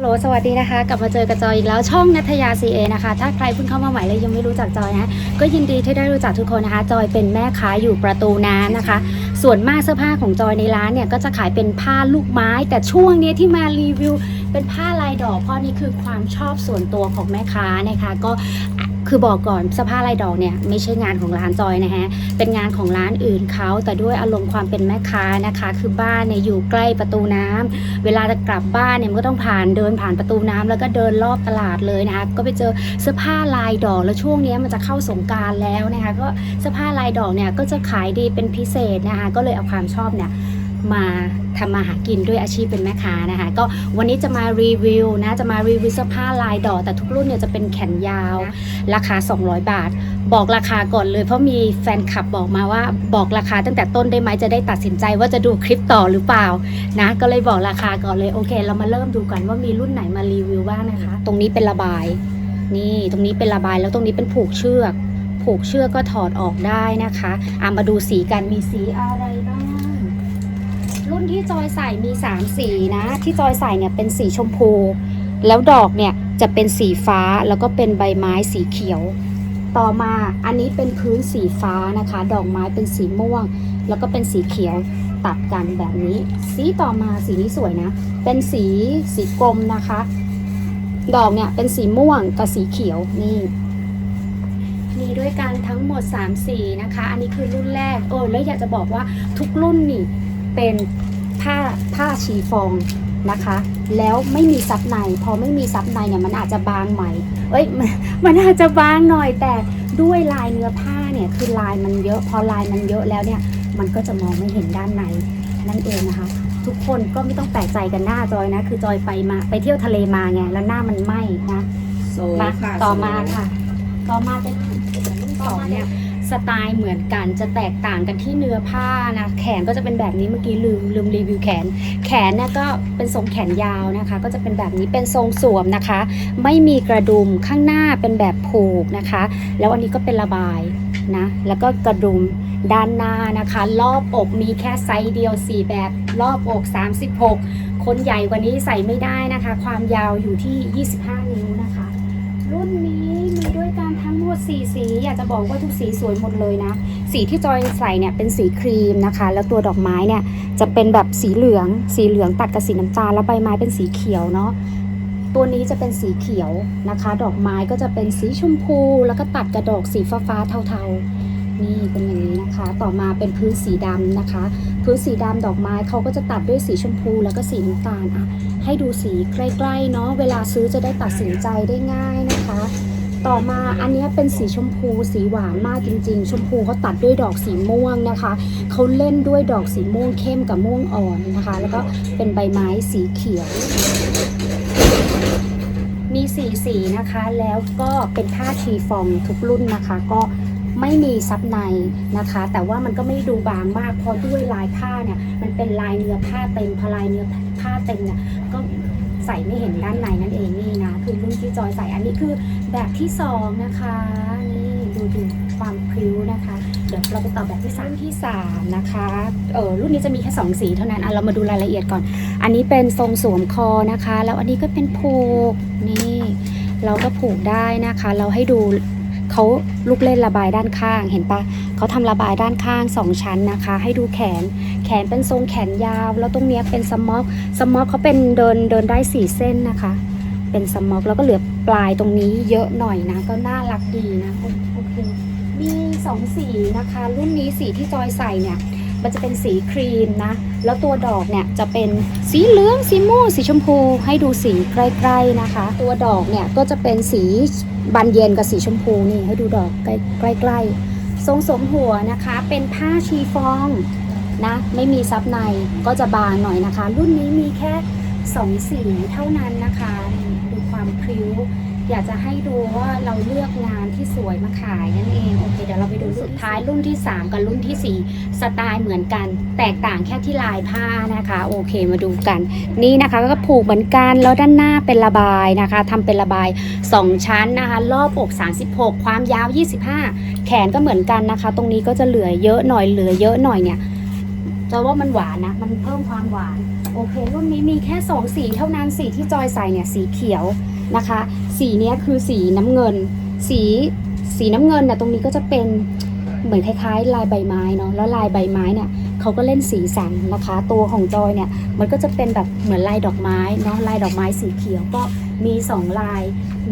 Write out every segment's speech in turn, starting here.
ฮัลโหลสวัสดีนะคะ กลับมาเจอกับจอยอีกแล้วช่องนัทยา CA นะคะ ถ้าใครเพิ่งเข้ามาใหม่และยังไม่รู้จักจอยนะก็ยินดีที่ได้รู้จักทุกคนนะคะ จอยเป็นแม่ค้าอยู่ประตูน้ำนะคะ ส่วนมากเสื้อผ้าของจอยในร้านเนี่ย ก็จะขายเป็นผ้าลูกไม้ แต่ช่วงนี้ที่มารีวิว เป็นผ้าลายดอกเพราะนี่คือความชอบส่วนตัวของแม่ค้านะคะก็ คือบอกก่อนเสื้อผ้าลายดอกเนี่ยไม่ใช่งานของร้านจอยนะฮะ เป็นงานของร้านอื่นเขาแต่ด้วยอารมณ์ความเป็นแม่ค้านะคะ คือบ้านเนี่ยอยู่ใกล้ประตูน้ำเวลาจะกลับบ้านเนี่ยมันก็ต้องผ่านเดินผ่านประตูน้ำแล้วก็เดินรอบตลาดเลยนะคะ ก็ไปเจอเสื้อผ้าลายดอกแล้วช่วงนี้มันจะเข้าสงการแล้วนะคะ ก็เสื้อผ้าลายดอกเนี่ยก็จะขายดีเป็นพิเศษนะคะ ก็เลยเอาความชอบเนี่ย มาทำมาหากินด้วยอาชีพเป็นแม่ค้านะคะ ก็วันนี้จะมารีวิวนะจะมารีวิวเสื้อผ้าลายดอกแต่ทุกรุ่นเนี่ยจะเป็นแขนยาว ราคา 200 บาท บอกราคาก่อนเลย เพราะมีแฟนคลับบอกมาว่าบอกราคาตั้งแต่ต้นได้ไหมจะได้ตัดสินใจว่าจะดูคลิปต่อหรือเปล่านะก็เลยบอกราคาก่อนเลยโอเค เรามาเริ่มดูกันว่ามีรุ่นไหนมารีวิวบ้างนะคะ ตรงนี้เป็นระบาย นี่ตรงนี้เป็นระบายแล้วตรงนี้เป็นผูกเชือก ผูกเชือกก็ถอดออกได้นะคะอะมาดูสีกันมีสีอะไรบ้าง รุ่นที่จอยใส่มี 3 สีนะ ที่จอยใส่เนี่ยเป็นสีชมพู แล้วดอกเนี่ยจะเป็นสีฟ้าแล้วก็เป็นใบไม้สีเขียว ต่อมาอันนี้เป็นพื้นสีฟ้านะคะ ดอกไม้เป็นสีม่วง แล้วก็เป็นสีเขียวตัดกันแบบนี้ สีต่อมาสีนี้สวยนะ เป็นสีสีกลมนะคะ ดอกเนี่ยเป็นสีม่วงกับสีเขียวนี่มีด้วยกันทั้งหมด 3 สีนะคะ อันนี้คือรุ่นแรก เออ แล้วอยากจะบอกว่าทุกรุ่นนี่ เป็นผ้าผ้าชีฟองนะคะ แล้วไม่มีซับใน พอไม่มีซับในเนี่ยมันอาจจะบางใหม่เอ้ยมันมันอาจจะบางหน่อยแต่ด้วยลายเนื้อผ้าเนี่ยคือลายมันเยอะพอลายมันเยอะแล้วเนี่ยมันก็จะมองไม่เห็นด้านในนั่นเองนะคะ ทุกคนก็ไม่ต้องแปลกใจกันหน้าจอยนะ คือจอยไปมาไปเที่ยวทะเลมาไงแล้วหน้ามันไหม้นะโซมาค่ะต่อมาค่ะ ต่อมาเป็นรุ่นสองเนี่ย สไตล์เหมือนกันจะแตกต่างกันที่เนื้อผ้านะ แขนก็จะเป็นแบบนี้เมื่อกี้ลืมลืมรีวิวแขน แขนเนี่ยก็เป็นทรงแขนยาวนะคะ ก็จะเป็นแบบนี้เป็นทรงสวมนะคะ ไม่มีกระดุมข้างหน้าเป็นแบบผูกนะคะ แล้วอันนี้ก็เป็นระบายนะ แล้วก็กระดุมด้านหน้านะคะ รอบอกมีแค่ไซส์เดียว 4 แบบรอบอก 36 คนใหญ่กว่านี้ใส่ไม่ได้นะคะ ความยาวอยู่ที่ 25 นิ้วนะคะ รุ่นนี้มี กันทั้งหมด4สีอยากจะบอกว่าทุกสีสวยหมดเลยนะ สีที่จอยใส่เนี่ยเป็นสีครีมนะคะ แล้วตัวดอกไม้เนี่ยจะเป็นแบบสีเหลือง สีเหลืองตัดกับสีน้ำตาลแล้วใบไม้เป็นสีเขียวเนาะตัวนี้จะเป็นสีเขียวนะคะ ดอกไม้ก็จะเป็นสีชมพู แล้วก็ตัดกระดอกสีฟ้าฟ้าเทาๆ นี่เป็นอย่างนี้นะคะ ต่อมาเป็นพื้นสีดำนะคะ พื้นสีดำดอกไม้เขาก็จะตัดด้วยสีชมพูแล้วก็สีน้ำตาลอะให้ดูสีใกล้ๆเนาะเวลาซื้อจะได้ตัดสินใจได้ง่ายนะคะ ต่อมาอันนี้เป็นสีชมพูสีหวานมากจริง ๆ ชมพูเขาตัดด้วยดอกสีม่วงนะคะเขาเล่นด้วยดอกสีม่วงเข้มกับม่วงอ่อนนะคะ แล้วก็เป็นใบไม้สีเขียว มีสีสีนะคะแล้วก็เป็นผ้าชีฟองทุกรุ่นนะคะ ก็ไม่มีซับในนะคะ แต่ว่ามันก็ไม่ดูบางมากเพราะด้วยลายผ้าเนี่ยมันเป็นลายเนื้อผ้าเต็มพอลายเนื้อผ้าเต็มเนี่ยก็ ใส่ไม่เห็นด้านในนั่นเองนี่นะคือรุ่นที่จอยใส่อันนี้คือแบบที่สองนะคะนี่ดูดูความพริ้วนะคะ เดี๋ยวเราไปต่อแบบที่สามที่สามนะคะเออรุ่นนี้จะมีแค่สองสีเท่านั้นอะเรามาดูรายละเอียดก่อน อันนี้เป็นทรงสวมคอนะคะ แล้วอันนี้ก็เป็นผูกนี่ เราก็ผูกได้นะคะ เราให้ดูเขาลูกเล่นระบายด้านข้างเห็นปะ เขาทำระบายด้านข้างสองชั้นนะคะ ให้ดูแขน แขนเป็นทรงแขนยาว แล้วตรงเนี้ยเป็นสม็อกสม็อกเขาเป็นเดินเดินได้สี่เส้นนะคะ เป็นสม็อกแล้วก็เหลือปลายตรงนี้เยอะหน่อยนะ ก็น่ารักดีนะโอโอเคมีสองสีนะคะ รุ่นนี้สีที่จอยใส่เนี่ยมันจะเป็นสีครีมนะ แล้วตัวดอกเนี่ยจะเป็นสีเหลือง สีม่วง สีชมพู ให้ดูสีใกล้ๆนะคะ ตัวดอกเนี่ยก็จะเป็นสีบานเย็นกับสีชมพูนี่ให้ดูดอกใกล้ๆ ทรงสมหัวนะคะเป็นผ้าชีฟองนะไม่มีซับในก็จะบางหน่อยนะคะ รุ่นนี้มีแค่สองสีเท่านั้นนะคะ ดูความพริ้ว อยากจะให้ดูว่าเราเลือกงานที่สวยมาขายนั่นเองโอเคเดี๋ยวเราไปดูสุดท้ายรุ่นที่ 3 กับรุ่นทีสี่ 4 สไตล์เหมือนกัน แตกต่างแค่ที่ลายผ้านะคะ โอเคมาดูกัน นี่นะคะก็ผูกเหมือนกันแล้วด้านหน้าเป็นระบายนะคะทำเป็นระบาย 2 ชั้นนะคะ รอบอก 36 ความยาว 25 แขนก็เหมือนกันนะคะ ตรงนี้ก็จะเหลือเยอะหน่อยเหลือเยอะหน่อยเนี่ยจะว่ามันหวานนะ มันเพิ่มความหวาน โอโอเค รุ่นนี้มีแค่ 2 สีเท่านั้นสีที่จอยใส่เนี่ยสีเขียว นะคะ สีนี้คือสีน้ำเงิน สีสีน้ำเงินน่ะตรงนี้ก็จะเป็นเหมือนคล้ายๆ ลายใบไม้เนาะแล้วลายใบไม้เนี่ยเขาก็เล่นสีสันนะคะ ตัวของจอยเนี่ยมันก็จะเป็นแบบเหมือนลายดอกไม้เนาะลายดอกไม้สีเขียวก็ มีสองลาย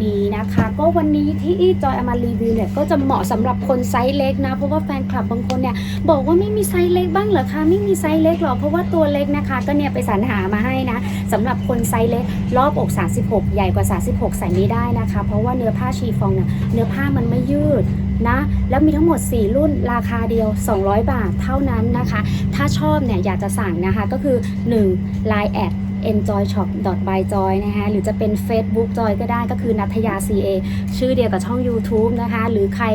นี้นะคะ ก็วันนี้ที่จอยเอามารีวิวเนี่ยก็จะเหมาะสำหรับคนไซส์เล็กนะ เพราะว่าแฟนคลับบางคนเนี่ยบอกว่าไม่มีไซส์เล็กบ้างเหรอคะไม่มีไซส์เล็กหรอกเพราะว่าตัวเล็กนะคะ ก็เนี่ยไปสรรหามาให้นะสำหรับคนไซส์เล็กรอบอก 36 ใหญ่กว่า 36 ใส่ไม่ได้นะคะ เพราะว่าเนื้อผ้าชีฟองเนี่ยเนื้อผ้ามันไม่ยืดนะแล้วมีทั้งหมด 4 รุ่นราคาเดียว 200 บาทเท่านั้นนะคะ ถ้าชอบเนี่ยอยากจะสั่งนะคะก็คือ 1 Line แอด enjoy shop by joy นะคะหรือจะเป็น Facebook joy ก็ได้ก็คือนัทยา CA ชื่อเดียวกับช่อง YouTube นะคะ หรือใคร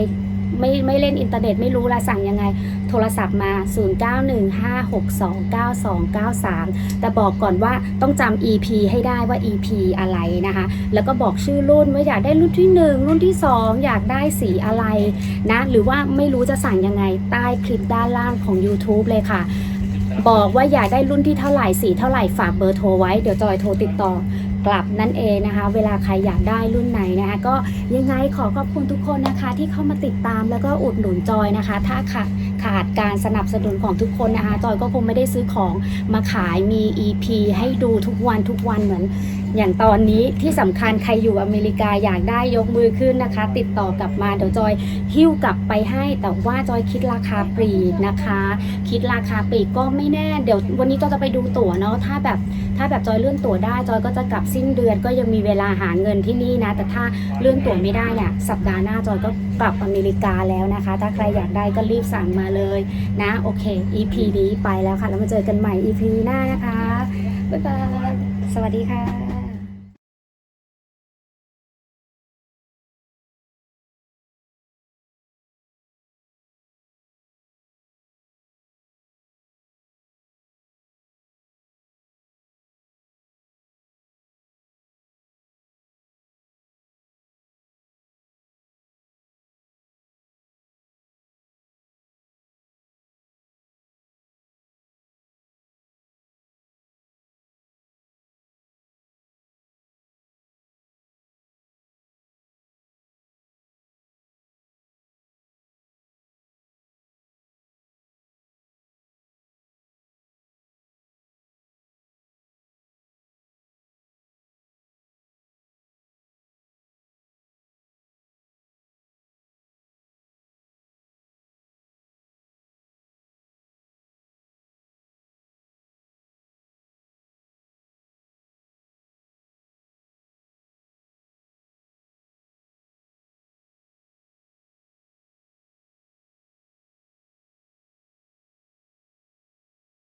ไม่ไม่เล่นอินเทอร์เน็ตไม่รู้ละสั่งยังไง โทรศัพท์มา 0915629293 แต่บอกก่อนว่าต้องจำ EP ให้ได้ว่า EP อะไรนะคะ แล้วก็บอกชื่อรุ่นว่าอยากได้รุ่นที่ 1 รุ่นที่ 2 อยากได้สีอะไรนะ หรือว่าไม่รู้จะสั่งยังไงใต้คลิปด้านล่างของ YouTube เลยค่ะ บอกว่าอยากได้รุ่นที่เท่าไหร่สีเท่าไหร่ฝากเบอร์โทรไว้เดี๋ยวจอยโทรติดต่อกลับนั่นเองนะคะ เวลาใครอยากได้รุ่นไหนนะคะ ก็ยังไงขอขอบคุณทุกคนนะคะ ที่เข้ามาติดตามแล้วก็อุดหนุนจอยนะคะ ถ้าค่ะ ขาดการสนับสนุนของทุกคนนะคะจอยก็คงไม่ได้ซื้อของมาขายมี EP ให้ดูทุกวันทุกวันเหมือน อย่างตอนนี้ที่สำคัญใครอยู่อเมริกาอยากได้ยกมือขึ้นนะคะ ติดต่อกลับมาเดี๋ยวจอยหิ้วกลับไปให้ แต่ว่าจอยคิดราคาปลีกนะคะ คิดราคาปลีกก็ไม่แน่เดี๋ยววันนี้จอยจะไปดูตั๋วเนาะถ้าแบบถ้าแบบจอยเลื่อนตั๋วได้จอยก็จะกลับสิ้นเดือนก็ยังมีเวลาหาเงินที่นี่นะ แต่ถ้าเลื่อนตั๋วไม่ได้เนี่ยสัปดาห์หน้าจอยก็กลับอเมริกาแล้วนะคะ ถ้าใครอยากได้ก็รีบสั่งมาเลยนะ โอเค EP นี้ไปแล้วค่ะ แล้วมาเจอกันใหม่ EP หน้านะคะ บ๊ายบาย สวัสดีค่ะ